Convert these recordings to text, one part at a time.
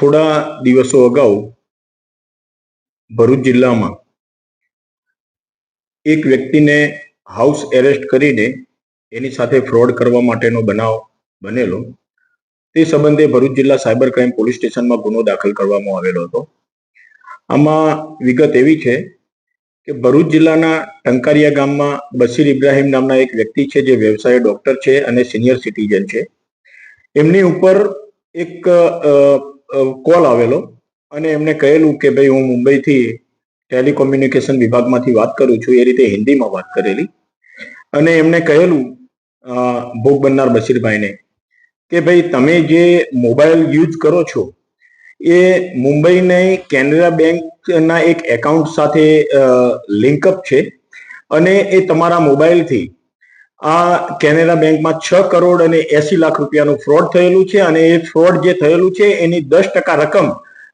થોડા દિવસો અગાઉ ભરૂચ જિલ્લામાં એક વ્યક્તિને હાઉસ એરેસ્ટ કરીને એની સાથે ફ્રોડ કરવા માટેનો બનાવ બનેલો. તે સંબંધે ભરૂચ જિલ્લા સાયબર ક્રાઇમ પોલીસ સ્ટેશનમાં ગુનો દાખલ કરવામાં આવેલો હતો. આમાં વિગત એવી છે કે ભરૂચ જિલ્લાના ટંકારિયા ગામમાં બશીર ઇબ્રાહીમ નામના એક વ્યક્તિ છે જે વ્યવસાય ડોક્ટર છે અને સિનિયર સિટીઝન છે. એમની ઉપર એક કોલ આવેલો અને એમને કહેલું કે ભાઈ હું મુંબઈથી ટેલિકોમ્યુનિકેશન વિભાગમાંથી વાત કરું છું, એ રીતે હિન્દીમાં વાત કરેલી. અને એમને કહેલું ભોગ બનનાર બશીરભાઈને કે ભાઈ તમે જે મોબાઈલ યુઝ કરો છો, એ મુંબઈની કેનરા બેંકના એક એકાઉન્ટ સાથે લિંકઅપ છે અને એ તમારા મોબાઈલથી આ કેનેરા બેંકમાં છ કરોડ અને એસી લાખ રૂપિયાનું ફ્રોડ થયેલું છે અને એ ફ્રોડ જે થયેલું છે એની દસ ટકા રકમ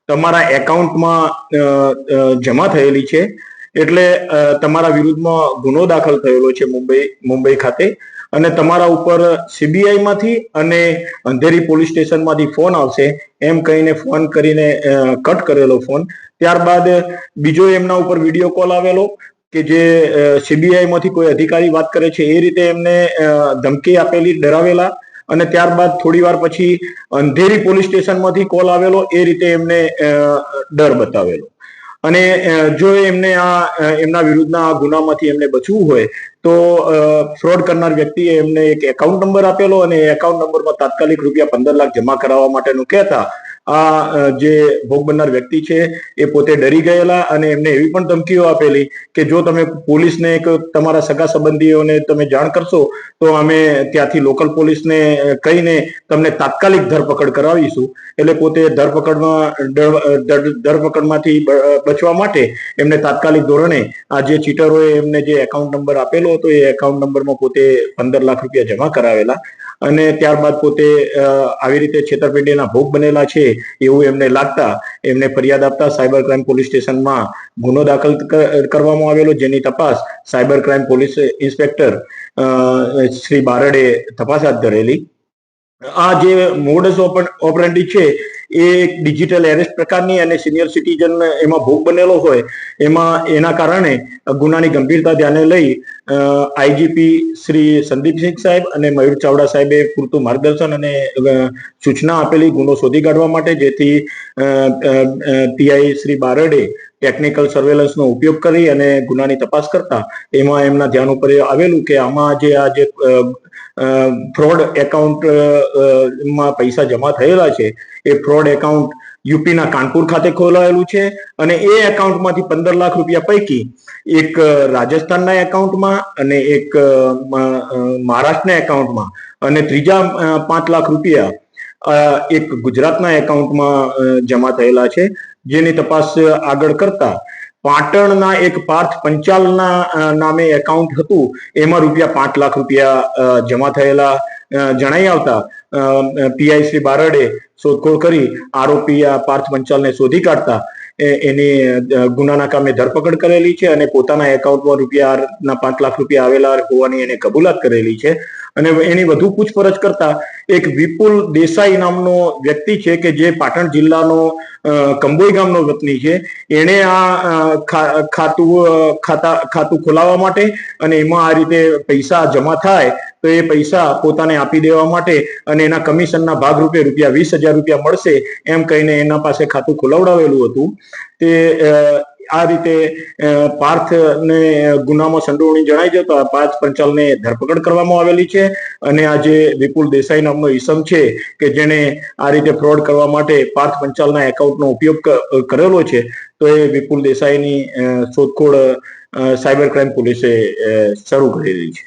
તમારા એકાઉન્ટમાં જમા થયેલી છે. એટલે તમારા વિરુદ્ધમાં ગુનો દાખલ થયેલો છે મુંબઈ મુંબઈ ખાતે. અને તમારા ઉપર સીબીઆઈ માંથી અને અંધેરી પોલીસ સ્ટેશનમાંથી ફોન આવશે. એમ કહીને ફોન કરીને કટ કરેલો ફોન. ત્યારબાદ બીજો એમના ઉપર વીડિયો કોલ આવેલો. કે જે સીબીઆઈ માંથી કોઈ અધિકારી વાત કરે છે, એ રીતે એમને ધમકી આપેલી, ડરાવેલા અને ત્યારબાદ થોડી વાર પછી અંધેરી પોલીસ સ્ટેશનમાંથી કોલ આવેલો, એ રીતે એમને ડર બતાવેલો. અને જો એમને આ એમના વિરુદ્ધના આ ગુનામાંથી એમને બચવું હોય, તો ફ્રોડ કરનાર વ્યક્તિએ એમને એક એકાઉન્ટ નંબર આપેલો અને એ એકાઉન્ટ નંબરમાં તાત્કાલિક રૂપિયા પંદર લાખ જમા કરાવવા માટેનું કહેતા આ જે ભોગ બનનાર વ્યક્તિ છે એ પોતે ડરી ગયેલા અને એમને એવી પણ ધમકીઓ આપેલી કે જો તમે પોલીસને એક તમારા સગા સંબંધીઓને તમે જાણ કરશો, તો અમે ત્યાંથી લોકલ પોલીસને કહીને તમને તાત્કાલિક ધરપકડ કરાવીશું. એટલે પોતે ધરપકડમાં ધરપકડમાંથી બચવા માટે એમને તાત્કાલિક ધોરણે આ જે ચીટરોએ એમને જે એકાઉન્ટ નંબર આપેલો હતો, એ એકાઉન્ટ નંબરમાં પોતે પંદર લાખ રૂપિયા જમા કરાવેલા. અને ત્યારબાદ પોતે આવી રીતે છેતરપિંડીના ભોગ બનેલા છે એવું એમને લાગતા એમને ફરિયાદ આપતા સાયબર ક્રાઇમ પોલીસ સ્ટેશનમાં ગુનો દાખલ કરવામાં આવેલો જેની તપાસ cyber crime police inspector Shri બારડે તપાસ હાથ ધરેલી. આ જે મોડસ ઓપરેન્ડી છે એ ડિજિટલ એરેસ્ટ પ્રકારની અને સિનિયર સિટીઝન એમાં ભોગ બનેલો હોય, એમાં એના કારણે ગુનાની ગંભીરતા ધ્યાને લઈ આઈજીપી શ્રી સંદીપસિંહ સાહેબ અને મયુર ચાવડા સાહેબે પૂરતું માર્ગદર્શન અને સૂચના આપેલી ગુનો શોધી કાઢવા માટે, જેથી પીઆઈ શ્રી બારડે ટેકનિકલ સર્વેલન્સનો ઉપયોગ કરી અને ગુનાની તપાસ કરતા, એમાં એમના ધ્યાન ઉપર આવેલું કે આમાં જે આ જે ફ્રોડ એકાઉન્ટમાં પૈસા જમા થયેલા છે, એ ફ્રોડ એકાઉન્ટ યુપીના કાનપુર ખાતે ખોલાયેલું છે અને એ એકાઉન્ટમાંથી પંદર લાખ રૂપિયા પૈકી એક રાજસ્થાનના એકાઉન્ટમાં અને એક મહારાષ્ટ્રના એકાઉન્ટમાં અને ત્રીજા પાંચ લાખ રૂપિયા એક ગુજરાતના એકાઉન્ટમાં જમા થયેલા છે. જેની તપાસ આગળ કરતા પાટણના એક પાર્થ પંચાલના નામે એકાઉન્ટ હતું. એમાં રૂપિયા પાંચ લાખ રૂપિયા જમા થયેલા જણાઈ આવતા. પીઆઈ શ્રી બારડે શોધખોળ કરી, આરોપી આ પાર્થ પંચાલને શોધી કાઢતા. એની ગુનાના કામે ધરપકડ કરેલી છે અને પોતાના એકાઉન્ટમાં રૂપિયા ના પાંચ લાખ રૂપિયા આવેલા હોવાની એને કબૂલાત કરેલી છે. અને એની વધુ પૂછપરછ કરતા એક વિપુલ દેસાઈ નામનો વ્યક્તિ છે કે જે પાટણ જિલ્લાનો કંબોઈ ગામનો વતની છે. એણે આ ખાતું ખાતા, ખાતું ખોલાવવા માટે અને એમાં આ રીતે પૈસા જમા થાય તો એ પૈસા પોતાને આપી દેવા માટે અને એના કમિશનના ભાગરૂપે રૂપિયા વીસ હજાર રૂપિયા મળશે એમ કહીને એના પાસે ખાતું ખોલાવડાવેલું હતું. તે આ રીતે પાર્થ પાર્થને ગુનામાં સંડોવણી જણાઈ જતા પંચાલ પંચાલને ધરપકડ કરવામાં આવેલી છે. અને આ જે વિપુલ દેસાઈ નામનો ઈસમ છે કે જેણે આ રીતે ફ્રોડ કરવા માટે પાર્થ પંચાલના એકાઉન્ટનો ઉપયોગ કરેલો છે, તો એ વિપુલ દેસાઈની શોધખોળ સાયબર ક્રાઇમ પોલીસે શરૂ કરેલી છે.